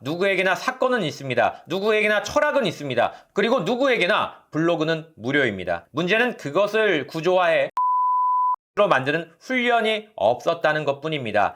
누구에게나 사건은 있습니다. 누구에게나 철학은 있습니다. 그리고 누구에게나 블로그는 무료입니다. 문제는 그것을 구조화해 로 만드는 훈련이 없었다는 것 뿐입니다.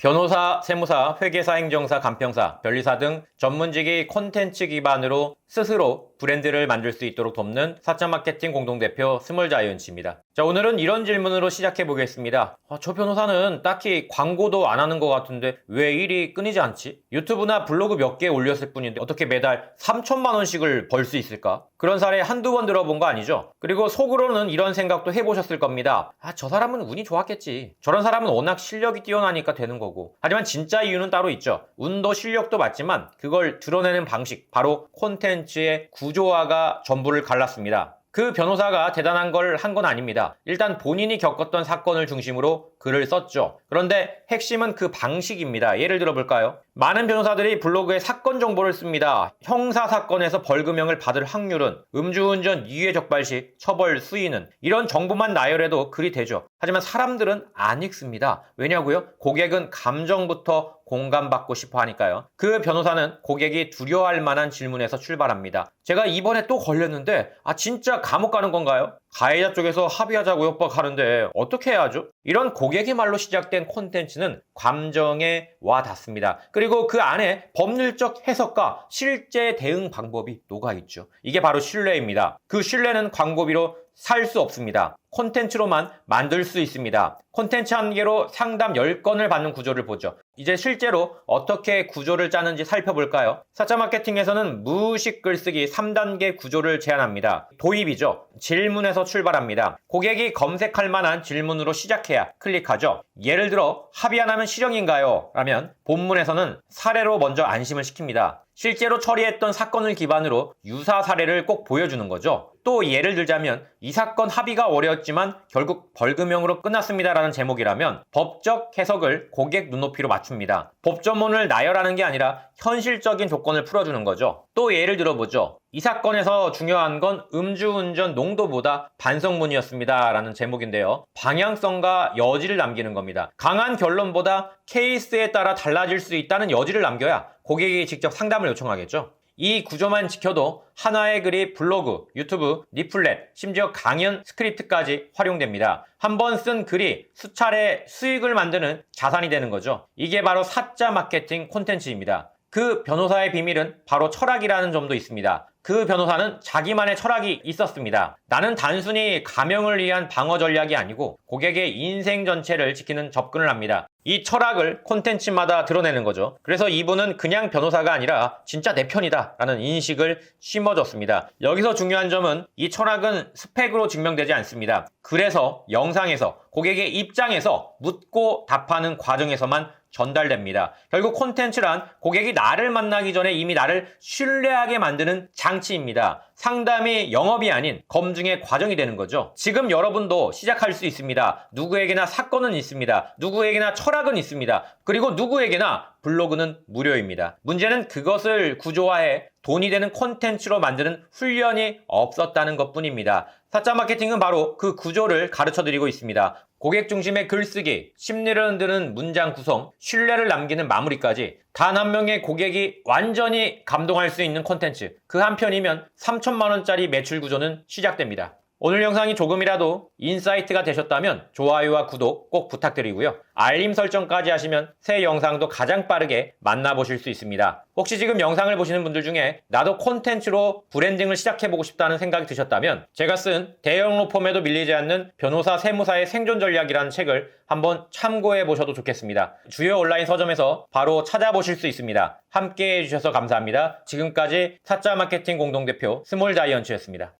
변호사, 세무사, 회계사, 행정사, 간평사, 변리사 등 전문직이 콘텐츠 기반으로 스스로 브랜드를 만들 수 있도록 돕는 사자 마케팅 공동대표 스몰 자이언츠입니다. 자, 오늘은 이런 질문으로 시작해 보겠습니다. 아, 저 변호사는 딱히 광고도 안 하는 것 같은데 왜 일이 끊이지 않지? 유튜브나 블로그 몇 개 올렸을 뿐인데 어떻게 매달 3천만 원씩을 벌 수 있을까? 그런 사례 한두 번 들어본 거 아니죠? 그리고 속으로는 이런 생각도 해보셨을 겁니다. 아, 저 사람은 운이 좋았겠지. 저런 사람은 워낙 실력이 뛰어나니까 되는 거고. 하지만 진짜 이유는 따로 있죠. 운도 실력도 맞지만 그걸 드러내는 방식, 바로 콘텐츠의 구조화가 전부를 갈랐습니다. 그 변호사가 대단한 걸 한 건 아닙니다. 일단 본인이 겪었던 사건을 중심으로 글을 썼죠. 그런데 핵심은 그 방식입니다. 예를 들어 볼까요? 많은 변호사들이 블로그에 사건 정보를 씁니다. 형사 사건에서 벌금형을 받을 확률은 음주운전 유해 적발 시 처벌 수위는 이런 정보만 나열해도 글이 되죠. 하지만 사람들은 안 읽습니다. 왜냐고요? 고객은 감정부터 공감받고 싶어 하니까요. 그 변호사는 고객이 두려워할 만한 질문에서 출발합니다. 제가 이번에 또 걸렸는데 아 진짜 감옥 가는 건가요? 가해자 쪽에서 합의하자고 협박하는데 어떻게 해야죠? 이런 고객의 말로 시작된 콘텐츠는 감정에 와 닿습니다. 그리고 그 안에 법률적 해석과 실제 대응 방법이 녹아 있죠. 이게 바로 신뢰입니다. 그 신뢰는 광고비로 살 수 없습니다. 콘텐츠로만 만들 수 있습니다. 콘텐츠 한 개로 상담 10건을 받는 구조를 보죠. 이제 실제로 어떻게 구조를 짜는지 살펴볼까요? 사자 마케팅에서는 무의식 글쓰기 3단계 구조를 제안합니다. 도입이죠. 질문에서 출발합니다. 고객이 검색할 만한 질문으로 시작해야 클릭하죠. 예를 들어 합의 안 하면 실형인가요? 라면 본문에서는 사례로 먼저 안심을 시킵니다. 실제로 처리했던 사건을 기반으로 유사 사례를 꼭 보여주는 거죠. 또 예를 들자면 이 사건 합의가 어려웠지만 결국 벌금형으로 끝났습니다라는 제목이라면 법적 해석을 고객 눈높이로 맞춥니다. 법조문을 나열하는 게 아니라 현실적인 조건을 풀어주는 거죠. 또 예를 들어보죠. 이 사건에서 중요한 건 음주운전 농도보다 반성문이었습니다. 라는 제목인데요. 방향성과 여지를 남기는 겁니다. 강한 결론보다 케이스에 따라 달라질 수 있다는 여지를 남겨야 고객이 직접 상담을 요청하겠죠. 이 구조만 지켜도 하나의 글이 블로그, 유튜브, 리플렛, 심지어 강연 스크립트까지 활용됩니다. 한 번 쓴 글이 수차례 수익을 만드는 자산이 되는 거죠. 이게 바로 사자 마케팅 콘텐츠입니다. 그 변호사의 비밀은 바로 철학이라는 점도 있습니다. 그 변호사는 자기만의 철학이 있었습니다. 나는 단순히 가명을 위한 방어 전략이 아니고 고객의 인생 전체를 지키는 접근을 합니다. 이 철학을 콘텐츠마다 드러내는 거죠. 그래서 이분은 그냥 변호사가 아니라 진짜 내 편이다 라는 인식을 심어줬습니다. 여기서 중요한 점은 이 철학은 스펙으로 증명되지 않습니다. 그래서 영상에서 고객의 입장에서 묻고 답하는 과정에서만 전달됩니다. 결국 콘텐츠란 고객이 나를 만나기 전에 이미 나를 신뢰하게 만드는 장 치입니다. 상담이 영업이 아닌 검증의 과정이 되는 거죠. 지금 여러분도 시작할 수 있습니다. 누구에게나 사건은 있습니다. 누구에게나 철학은 있습니다. 그리고 누구에게나 블로그는 무료입니다. 문제는 그것을 구조화해 돈이 되는 콘텐츠로 만드는 훈련이 없었다는 것 뿐입니다. 사자 마케팅은 바로 그 구조를 가르쳐 드리고 있습니다. 고객 중심의 글쓰기, 심리를 흔드는 문장 구성, 신뢰를 남기는 마무리까지 단 한 명의 고객이 완전히 감동할 수 있는 콘텐츠. 그 한 편이면 3천만 원짜리 매출 구조는 시작됩니다. 오늘 영상이 조금이라도 인사이트가 되셨다면 좋아요와 구독 꼭 부탁드리고요. 알림 설정까지 하시면 새 영상도 가장 빠르게 만나보실 수 있습니다. 혹시 지금 영상을 보시는 분들 중에 나도 콘텐츠로 브랜딩을 시작해보고 싶다는 생각이 드셨다면 제가 쓴 대형 로펌에도 밀리지 않는 변호사 세무사의 생존 전략이라는 책을 한번 참고해 보셔도 좋겠습니다. 주요 온라인 서점에서 바로 찾아보실 수 있습니다. 함께 해주셔서 감사합니다. 지금까지 사자 마케팅 공동대표 스몰 다이언츠였습니다.